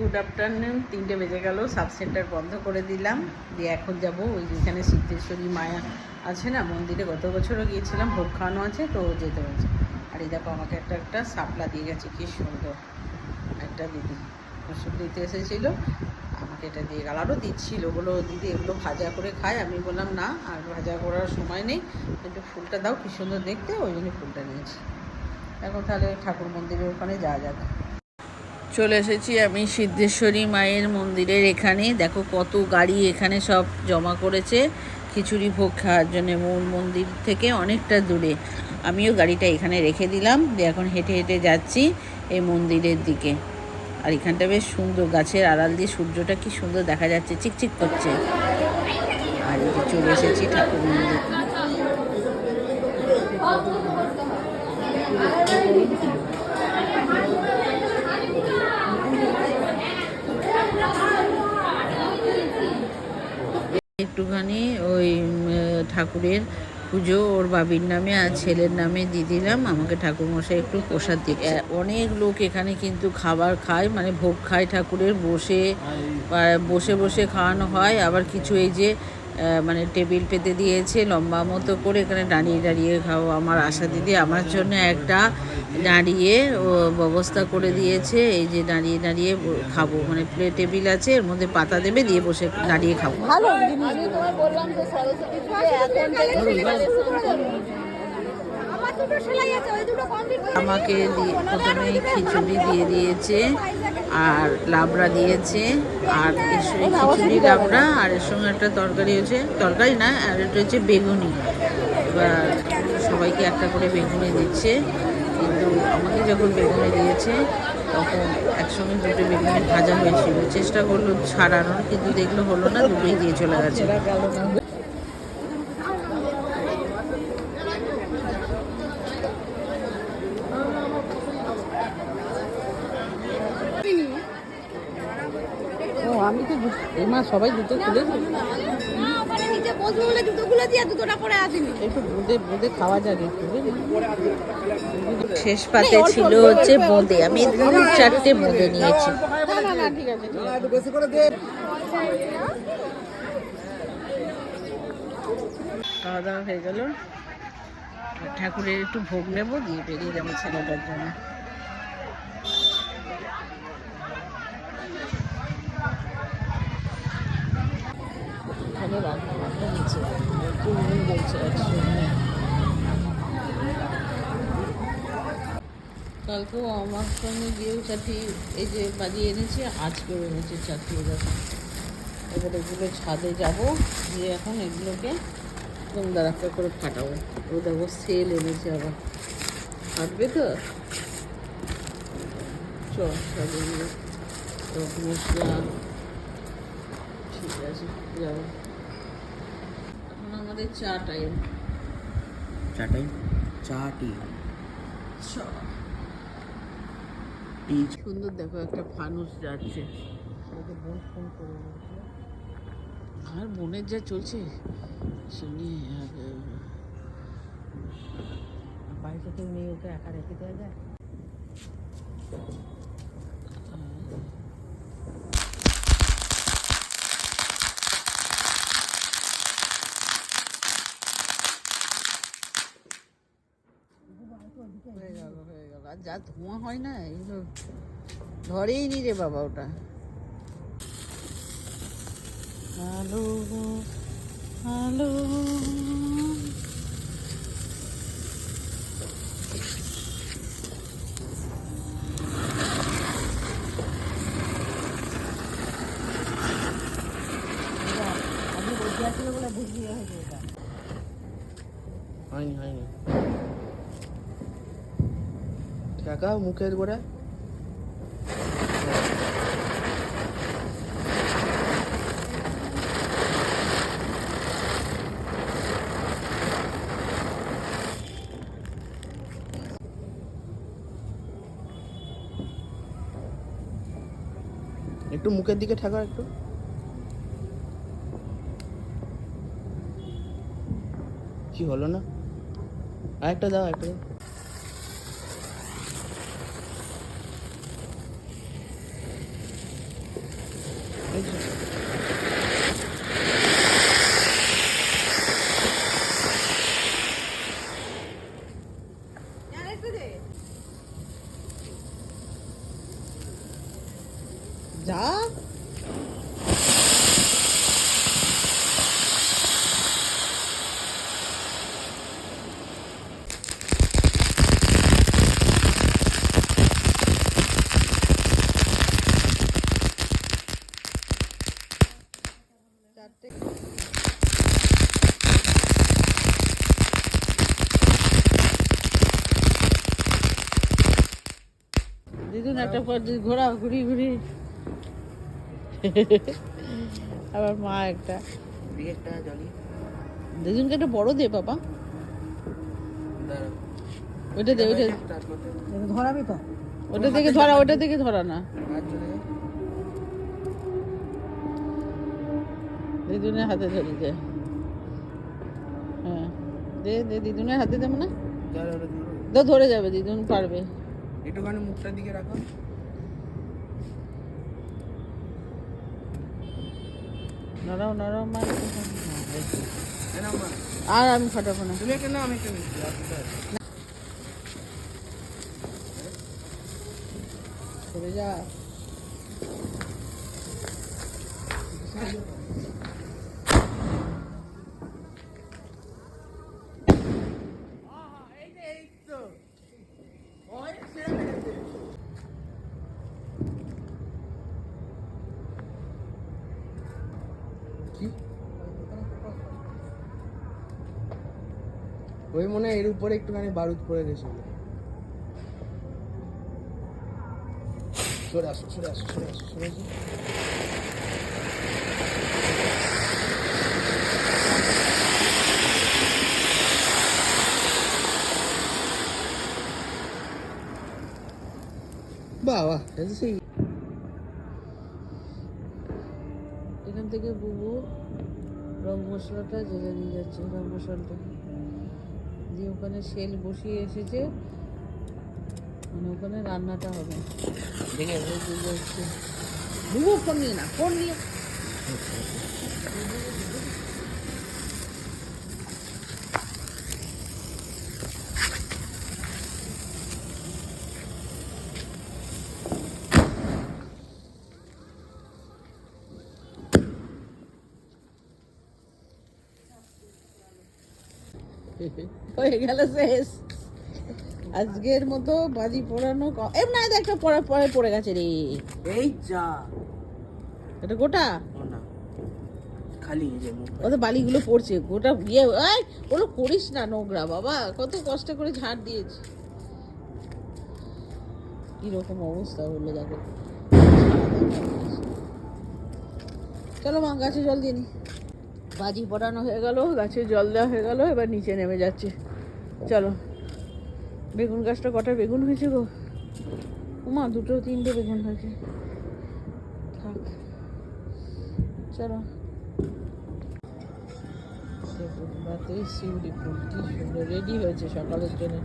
Good afternoon তিনটে বেজে গেল সাব সেন্টার বন্ধ করে দিলাম। দিয়ে এখন যাব ওই যেখানে সিদ্ধেশ্বরী মায়া আছে না, মন্দিরে গত বছরও গিয়েছিলাম, ভোগ খাওয়ানো আছে, তো যেতে হয়েছে। আর এই দেখো আমাকে একটা একটা সাপলা দিয়ে গেছে, কি সুন্দর। একটা দিদি ওষুধ দিতে এসেছিল, আমাকে এটা দিয়ে গেল। আরও দিচ্ছিল বলো দিদি, এগুলো ভাজা করে খায় আমি বললাম, না, আর ভাজা করার সময় নেই। কিন্তু ফুলটা দাও, কি সুন্দর দেখতে। ওই জন্য ফুলটা নিয়েছি। এখন তাহলে ঠাকুর মন্দিরের ওখানে যাওয়া যাক। চলে এসেছি আমি সিদ্ধেশ্বরী মায়ের মন্দিরের এখানে। দেখো কত গাড়ি এখানে সব জমা করেছে। খিচুড়ি ভোগ খাওয়ার জন্য মূল মন্দির থেকে অনেকটা দূরে। আমিও গাড়িটা এখানে রেখে দিলাম। দিয়ে এখন হেঁটে হেঁটে যাচ্ছি এই মন্দিরের দিকে। আর এখানটা বেশ সুন্দর, গাছের আড়াল দিয়ে সূর্যটা কি সুন্দর দেখা যাচ্ছে, চিকচিক করছে। আর এই চলে এসেছি ঠাকুর মন্দির। একটুখানি ওই ঠাকুরের পুজো ওর বাবির নামে আর ছেলের নামে দিয়ে দিলাম। আমাকে ঠাকুরমশাই একটু প্রসাদ দিয়ে অনেক লোক এখানে কিন্তু খাবার খায় মানে ভোগ খায় ঠাকুরের বসে বসে বসে খাওয়ানো হয়। আবার কিছু এই যে মানে টেবিল পেতে দিয়েছে লম্বা মতো করে এখানে দাঁড়িয়ে দাঁড়িয়ে খাও। আমার আশা দিদি আমার জন্য একটা দাঁড়িয়ে ও ব্যবস্থা করে দিয়েছে এই যে দাঁড়িয়ে দাঁড়িয়ে খাব। মানে প্লেট টেবিল আছে এর মধ্যে পাতা দেবে দিয়ে বসে দাঁড়িয়ে খাব। ভালো আমাকে প্রথমে খিচুড়ি দিয়ে দিয়েছে, আর লাবড়া দিয়েছে, আর এর সঙ্গে খিচুড়ি লাবড়া, আর এর সঙ্গে একটা তরকারি হচ্ছে তরকারি না, আর এটা হচ্ছে বেগুনি। এবার সবাইকে একটা করে বেগুনি দিচ্ছে, কিন্তু আমাকে যখন বেগুনি দিয়েছে, তখন একসঙ্গে দুটো বেগুনি ভাজা হয়েছিল। চেষ্টা করল ছাড়ানোর, কিন্তু দেখল হলো না, দুটোই দিয়ে চলে গেছে। ও আমি তো এমা সবাই জুতো খুলে ওখানে নিচে বসবো বলে জুতোগুলো দিয়ে দুটোটা পরে আসিনি। একটু বোঁদে বোঁদে খাওয়া যাবে শেষ পাতে ছিল হচ্ছে বোঁদে। আমি দু চারটে বোঁদে নিয়েছি। না না না ঠিক আছে ঠিক আছে। খাওয়া দাওয়া হয়ে গেল। ঠাকুরের একটু ভোগ নেব দিয়ে বেরিয়ে যাব ছেলেটার জন্য। এখানে রান্না বান্না বলছে একসঙ্গে কালকেও আমার সঙ্গে গিয়েও চাটি, এই যে বাজিয়ে এনেছে, আজকেও এনেছে চাটি এরকম এবার এগুলো ছাদে যাব দিয়ে এখন এগুলোকে সুন্দর একটা করে ফাটাবো। ও দেখো সেল এনেছে আবার। ফাটবে তো? চল সব এগুলো মশলা, ঠিক আছে যাব আমাদের চা টাইম চাটাই চাটি চা টি সুন্দর দেখো একটা ফানুস যাচ্ছে। ফোন করে আর বোনের যা চলছে শুনি আর বাড়িতে তো মেয়ে ওকে একা রেখে দেওয়া যায়? হয়ে গেল হয়ে গেল। আর যা ধোঁয়া হয় না ধরেই নি রে বাবা ওটা। হ্যালো হ্যালো হয়নি হয়নি। টাকা মুখের গোড়ায়? একটু মুখের দিকে ঠেকা একটু। কি হলো না? আরেকটা দাও একটা দাও যা চারটে দিদুন একটা পর ঘোরা ঘুরি ঘুরি। আবার মা একটা। দিকে একটা দিদুনকে একটা বড় দে বাবা। ওইটা দে করতে ধরাবি তো। ওটা থেকে ধরা ওটা থেকে ধরা না। দিদুনের হাতে ধরি দে। হ্যাঁ। দে দে দিদুনের হাতে দেবো না? দাঁড়াও তো ধরে যাবে দিদুন পারবে। একটুখানি মুখটার দিকে রাখো। নরম নরম আর আমি ফাটাবো না। তুমি একটা নাও আমি একটা সরে যা কি ওই মনে হয় এর উপরে একটুখানি বারুদ পড়ে গেছিল সরে আসো সরে আসো সরে আসো আসো। সেই এখান থেকে বুবু রং মশলাটা জেলে নিয়ে যাচ্ছে, রং মশলাটা। দিয়ে ওখানে সেল বসিয়ে এসেছে মানে ওখানে রান্নাটা হবে। দেখে যে ফোন নিয়ে না ফোন নিয়ে। হয়ে গেল শেষ। আজকের মতো বাজি পোড়ানো ক- না একটা পরে পরে পড়ে গেছে রে। এই যা। এটা গোটা? খালি কত বালিগুলো পড়ছে গোটা ইয়ে এই ওগুলো করিস না নোংরা বাবা। কত কষ্ট করে ঝাড় দিয়েছি। কীরকম অবস্থা হলো দেখো। চলো মা গাছে জল দিয়ে নি। বাজি পড়ানো হয়ে গেল, গাছে জল দেওয়া হয়ে গেল, এবার নিচে নেমে যাচ্ছে। চলো, বেগুন গাছটা কটা বেগুন হয়েছে গো? উমা, দুটো তিনটে বেগুন হয়েছে। থাক, চলো। সুন্দর রেডি হয়েছে সকালের জন্য।